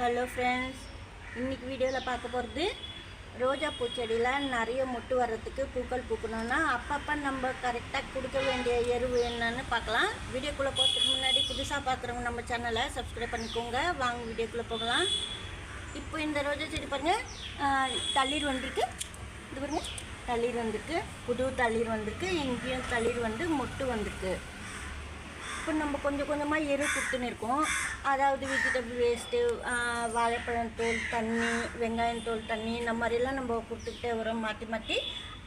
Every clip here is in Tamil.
ஹலோ ஃப்ரெண்ட்ஸ் இன்றைக்கி வீடியோவில் பார்க்க போகிறது ரோஜா பூச்செடியில் நிறைய மொட்டு வர்றதுக்கு பூக்கள் பூக்கணும்னா அப்பப்போ நம்ம கரெக்டாக கொடுக்க வேண்டிய எருவு என்னன்னு பார்க்கலாம். வீடியோக்குள்ளே போகிறதுக்கு முன்னாடி புதுசாக பார்க்குறவங்க நம்ம சேனலை சப்ஸ்கிரைப் பண்ணிக்கோங்க. வாங்க வீடியோக்குள்ளே போகலாம். இப்போ இந்த ரோஜா செடி பாருங்கள் தளிர் வந்திருக்கு. இது பாருங்கள் தளிர் வந்திருக்கு. புது தளிர் வந்திருக்கு. இங்கேயும் தளிர் வந்து மொட்டு வந்திருக்கு. இப்போ நம்ம கொஞ்சம் கொஞ்சமாக எரு கொடுத்துன்னு இருக்கோம். அதாவது வெஜிடபிள் வேஸ்ட்டு வாழைப்பழம் தோல் தண்ணி வெங்காயம் தோல் தண்ணி இந்த மாதிரிலாம் நம்ம கொடுத்துக்கிட்டே வரோம் மாற்றி மாற்றி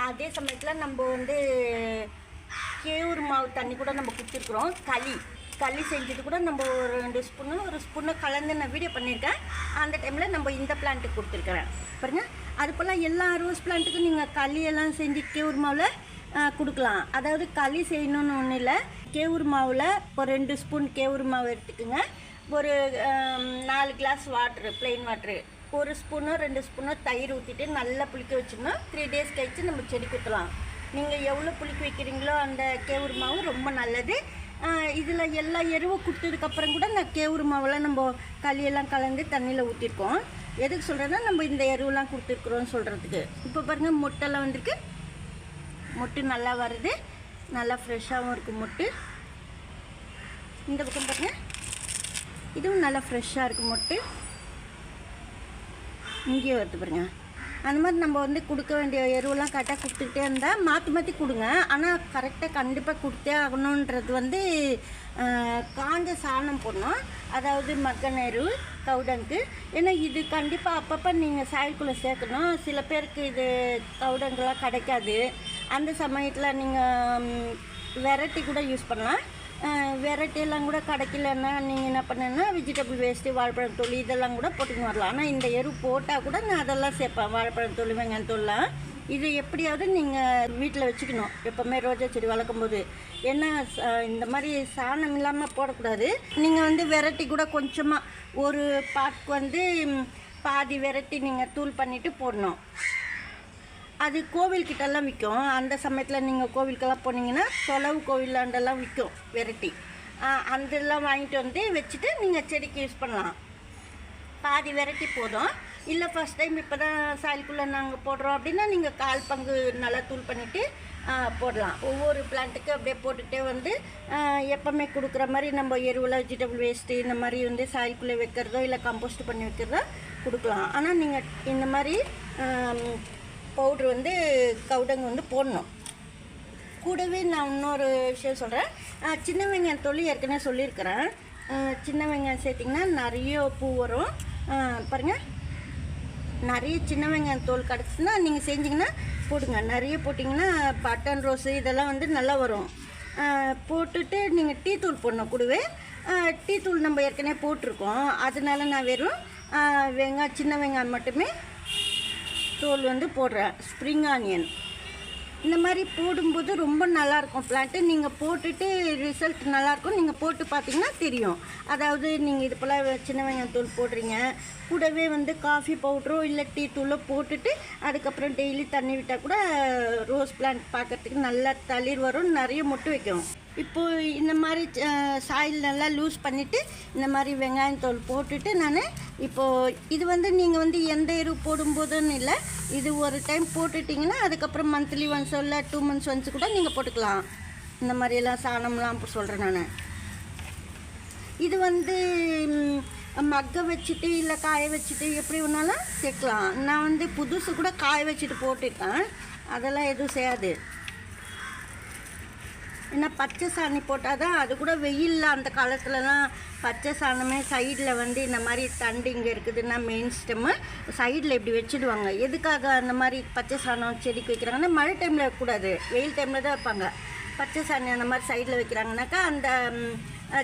அதே சமயத்தில் நம்ம வந்து கேவுரு மாவு தண்ணி கூட நம்ம கொடுத்துருக்குறோம். களி களி செஞ்சது கூட நம்ம ஒரு ரெண்டு ஸ்பூனு ஒரு ஸ்பூனு கலந்து நான் வீடியோ பண்ணியிருக்கேன். அந்த டைமில் நம்ம இந்த பிளான்ட்டுக்கு கொடுத்துருக்குறேன். பாருங்க. அது போல் எல்லா ரோஸ் பிளான்ட்டுக்கும் நீங்கள் களியெல்லாம் செஞ்சு கேவுரு மாவில் கொடுக்கலாம். அதாவது களி செய்யணும்னு ஒன்றும் இல்லை. கேவுரு மாவில் ஒரு ரெண்டு ஸ்பூன் கேவுரு மாவு எடுத்துக்கோங்க. ஒரு நாலு கிளாஸ் வாட்ரு ப்ளெயின் வாட்ரு ஒரு ஸ்பூனோ ரெண்டு ஸ்பூனோ தயிர் ஊற்றிட்டு நல்லா புளிக்க வச்சோம்னா த்ரீ டேஸ் கழித்து நம்ம செடி குத்தலாம் நீங்கள் எவ்வளோ புளிக்க வைக்கிறீங்களோ அந்த கேவுரு மாவு ரொம்ப நல்லது. இதில் எல்லா எருவும் கொடுத்ததுக்கப்புறம் கூட இந்த கேவுரு மாவில் நம்ம களியெல்லாம் கலந்து தண்ணியில் ஊற்றிருக்கோம் எதுக்கு சொல்கிறேன்னா நம்ம இந்த எருவெல்லாம் கொடுத்துருக்குறோன்னு சொல்கிறதுக்கு இப்போ பாருங்கள் முட்டைலாம் வந்திருக்கு. முட்டு நல்லா வருது. நல்லா ஃப்ரெஷ்ஷாகவும் இருக்குது முட்டு. இந்த பக்கம் பாருங்கள் இதுவும் நல்லா ஃப்ரெஷ்ஷாக இருக்குது முட்டு. இங்கேயே வருது பாருங்க. அந்த மாதிரி நம்ம வந்து கொடுக்க வேண்டிய எருவெல்லாம் கரெக்டாக கொடுத்துக்கிட்டே இருந்தால் மாற்றி மாற்றி கொடுங்க. ஆனால் கரெக்டாக கண்டிப்பாக கொடுத்தே ஆகணுன்றது வந்து காஞ்ச சாணம் போடணும். அதாவது மக்கன் எரு கவுடங்கு. ஏன்னா இது கண்டிப்பாக அப்பப்போ நீங்கள் சாயல்குள்ளே சேர்க்கணும். சில பேருக்கு இது கவுடங்கெல்லாம் கிடைக்காது. அந்த சமயத்தில் நீங்கள் வெரைட்டி கூட யூஸ் பண்ணலாம். வெரைட்டியெல்லாம் கூட கிடைக்கலன்னா நீங்கள் என்ன பண்ணுன்னா வெஜிடபிள் வேஸ்ட்டு வாழைப்பழம் தோல் இதெல்லாம் கூட போட்டுன்னு வரலாம். ஆனால் இந்த எரு போட்டால் கூட நான் அதெல்லாம் சேர்ப்பேன். வாழைப்பழம் தோல் வெங்காயம் தோல்லாம் இது எப்படியாவது நீங்கள் வீட்டில் வச்சுக்கணும். எப்போவுமே ரோஜா செடி வளர்க்கும் போது. ஏன்னா இந்த மாதிரி சாணம் இல்லாமல் போடக்கூடாது. நீங்கள் வந்து வெரைட்டி கூட கொஞ்சமாக ஒரு பாட்டுக்கு வந்து பாதி வெரைட்டி நீங்கள் தூள் பண்ணிவிட்டு போடணும். அது கோவில்கிட்டலாம் விற்கும். அந்த சமயத்தில் நீங்கள் கோவிலுக்கெல்லாம் போனீங்கன்னா தொலைவு கோவிலாண்டெல்லாம் விற்கும் வெரைட்டி. அதெல்லாம் வாங்கிட்டு வந்து வச்சுட்டு நீங்கள் செடிக்கு யூஸ் பண்ணலாம். பாதி வெரைட்டி போதும். இல்லை ஃபஸ்ட் டைம் இப்போ தான் சாயலுக்குள்ளே நாங்கள் போடுறோம் அப்படின்னா நீங்கள் கால் பங்கு நல்லா தூள் பண்ணிவிட்டு போடலாம். ஒவ்வொரு பிளான்ட்டுக்கு அப்படியே போட்டுகிட்டே வந்து எப்போவுமே கொடுக்குற மாதிரி நம்ம எருவில் வெஜிடபிள் வேஸ்ட்டு இந்த மாதிரி வந்து சாயலுக்குள்ளே வைக்கிறதோ இல்லை கம்போஸ்ட் பண்ணி வைக்கிறதோ கொடுக்கலாம். ஆனால் நீங்கள் இந்த மாதிரி பவுட்ரு வந்து கவுடங்கு வந்து போடணும். கூடவே நான் இன்னொரு விஷயம் சொல்கிறேன் சின்ன வெங்காயம் தொழில் ஏற்கனவே சொல்லியிருக்கிறேன். சின்ன வெங்காயம் சேர்த்திங்கன்னா நிறைய பூ வரும். பாருங்கள் நிறைய சின்ன வெங்காயம் தோல் கிடச்சின்னா நீங்கள் செஞ்சிங்கன்னா போடுங்க. நிறைய போட்டிங்கன்னா பட்டன் ரோஸு இதெல்லாம் வந்து நல்லா வரும். போட்டுட்டு நீங்கள் டீ தூள் போடணும் கூடவே. டீ தூள் நம்ம ஏற்கனவே போட்டிருக்கோம். அதனால நான் வெறும் வெங்காயம் சின்ன வெங்காயம் மட்டுமே தோல் வந்து போடுறேன். ஸ்ப்ரிங் ஆனியன் இந்த மாதிரி போடும்போது ரொம்ப நல்லாயிருக்கும். பிளான்ட்டு நீங்கள் போட்டுட்டு ரிசல்ட் நல்லாயிருக்கும். நீங்கள் போட்டு பார்த்தீங்கன்னா தெரியும். அதாவது நீங்கள் இது போல் சின்ன வெங்காயம் தூள் போடுறீங்க. கூடவே வந்து காஃபி பவுட்ரோ இல்லை டீ தூளோ போட்டுட்டு அதுக்கப்புறம் டெய்லி தண்ணி விட்டால் கூட ரோஸ் பிளான்ட் பார்க்கறதுக்கு நல்லா தளிர் வரும். நிறைய மொட்டு வைக்கும். இப்போது இந்த மாதிரி சாயில் நல்லா லூஸ் பண்ணிவிட்டு இந்த மாதிரி வெங்காயம் தோல் போட்டுட்டு நான் இப்போது இது வந்து நீங்கள் வந்து எந்த எரு போடும்போதுன்னு இல்லை. இது ஒரு டைம் போட்டுட்டிங்கன்னா அதுக்கப்புறம் மந்த்லி ஒன்ஸ் இல்லை டூ மந்த்ஸ் ஒன்ஸ் கூட நீங்கள் போட்டுக்கலாம். இந்த மாதிரியெல்லாம் சாணம்லாம் சொல்கிறேன் நான். இது வந்து மக்கை மக்க வச்சுட்டு இல்லை காய வச்சுட்டு எப்படி வேணாலும் சேர்க்கலாம். நான் வந்து புதுசு கூட காய வச்சுட்டு போட்டுருக்கேன். அதெல்லாம் எதுவும் செய்யாது. ஏன்னா பச்சை சாணி போட்டால் தான் அது கூட வெயிலில் அந்த காலத்துலலாம் பச்சை சாணமே சைடில் வந்து இந்த மாதிரி தண்டு இங்கே இருக்குதுன்னா மெயின் ஸ்டெம்மு சைடில் இப்படி வச்சுடுவாங்க. எதுக்காக அந்த மாதிரி பச்சை சாணம் செடிக்கு வைக்கிறாங்கன்னா மழை டைமில் வைக்கக்கூடாது. வெயில் டைமில் தான் வைப்பாங்க. பச்சை சாணி அந்த மாதிரி சைடில் வைக்கிறாங்கனாக்கா அந்த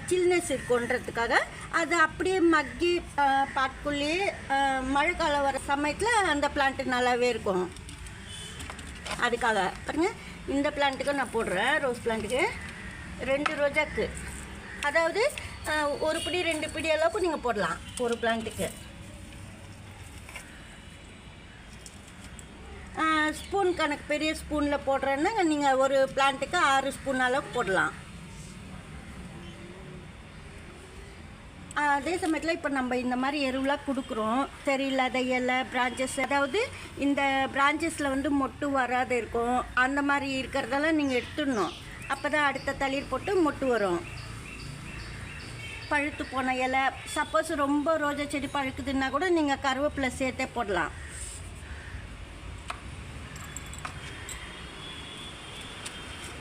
சில்னஸ் இருக்குன்றதுக்காக அது அப்படியே மக்கி பாட்டுக்குள்ளேயே மழை காலம் வர சமயத்தில் அந்த பிளான்ட்டு நல்லாவே இருக்கும். அதுக்காக. பாருங்கள் இந்த பிளான்ட்டுக்கும் நான் போடுறேன் ரோஸ் பிளான்ட்டுக்கு ரெண்டு ரோஜாக்கு அதாவது ஒரு பிடி ரெண்டு பிடி அளவுக்கு நீங்கள் போடலாம் ஒரு பிளான்ட்டுக்கு ஸ்பூன் கணக்கு பெரிய ஸ்பூனில் போடுறேன்னா நீங்கள் ஒரு பிளான்ட்டுக்கு ஆறு ஸ்பூன் அளவுக்கு போடலாம். அதே சமயத்தில் இப்போ நம்ம இந்த மாதிரி எருவெலாம் கொடுக்குறோம். சரியில்லாத இலை பிரான்ச்சஸ் அதாவது இந்த பிரான்ச்சஸில் வந்து மொட்டு வராது இருக்கும். அந்த மாதிரி இருக்கிறதெல்லாம் நீங்கள் எடுத்துடணும். அப்போ தான் அடுத்த தளிர் போட்டு மொட்டு வரும். பழுத்து போன இலை. சப்போஸ் ரொம்ப ரோஜா செடி பழுக்குதுன்னா கூட நீங்கள் கருவேப்பிலை சேர்த்தே போடலாம்.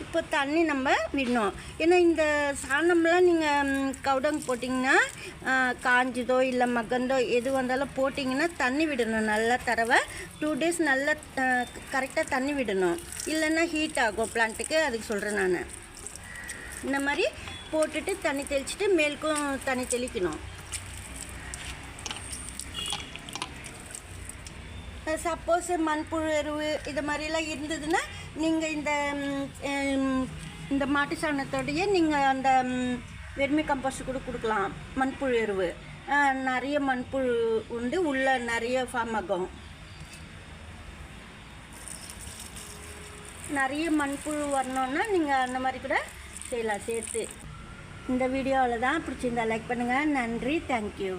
இப்போ தண்ணி நம்ம விடணும். ஏன்னா இந்த சாணம்லாம் நீங்கள் கவுடங் போட்டிங்கன்னா காஞ்சதோ இல்லை மகந்தோ எது வந்தாலும் போட்டிங்கன்னா தண்ணி விடணும். நல்லா தரவை டூ டேஸ் நல்லா கரெக்டாக தண்ணி விடணும். இல்லைன்னா ஹீட் ஆகும். பிளான்ட்டுக்கு அதுக்கு சொல்கிறேன் நான். இந்த மாதிரி போட்டுட்டு தண்ணி தெளிச்சுட்டு மேலுக்கும் தண்ணி தெளிக்கணும். சப்போஸ் மண்புழு எருவு இது மாதிரிலாம் இருந்ததுன்னா நீங்கள் இந்த இந்த மாட்டு சாணத்தோடையே நீங்கள் அந்த வெர்மி கம்போஸ்ட் கூட கொடுக்கலாம். மண்புழு எருவு. நிறைய மண்புழு உண்டு. உள்ள நிறைய ஃபார்ம் ஆகும். நிறைய மண்புழு வரணுன்னா நீங்கள் அந்த மாதிரி கூட செய்யலாம். சேர்த்து. இந்த வீடியோவில் தான் பிடிச்சிருந்தா லைக் பண்ணுங்கள் நன்றி. தேங்க்யூ